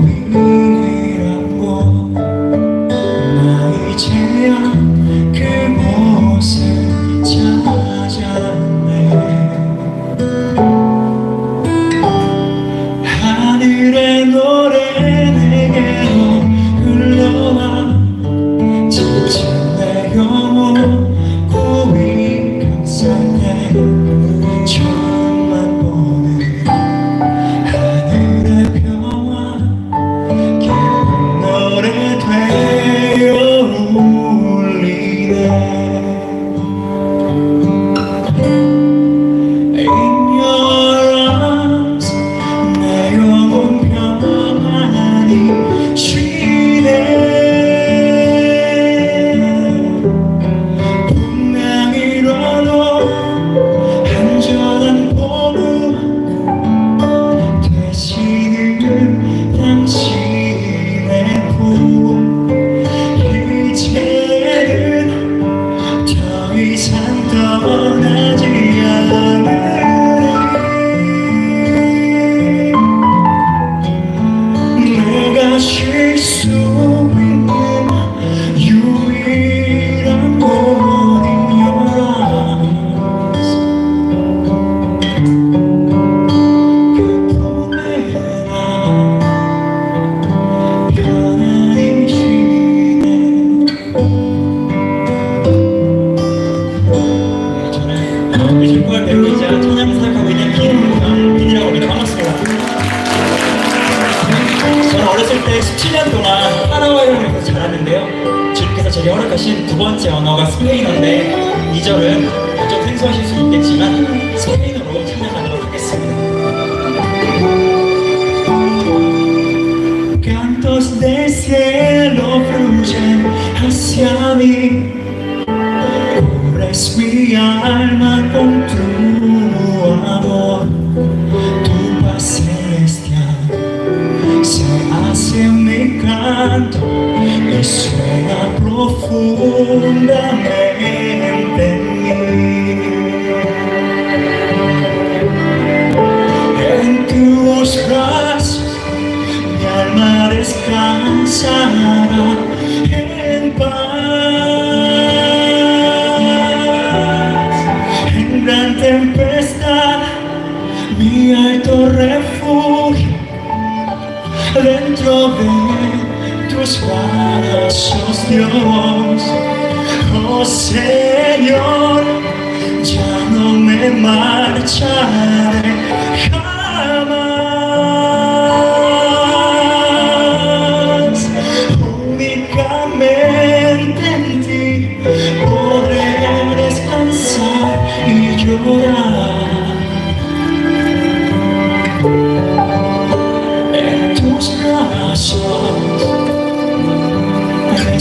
Senhor. 때 17년 동안 파라와요를 자랐는데요. 주님께서 제게 허락하신 두 번째 언어가 스페인어인데 이 절은 좀 생소하실 수 있겠지만 스페인어로 찬양하도록 하겠습니다. Cantos d e cielo fluyen hacia mí, cubres mi alma con tu amor. mi canto y suena profundamente en tus brazos mi alma descansará Dios, oh Señor, ya no me marcharé jamás, únicamente en ti podré descansar y llorar en tus brazos.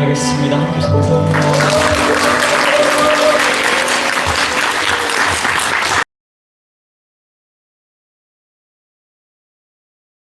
하겠습니다. 하나님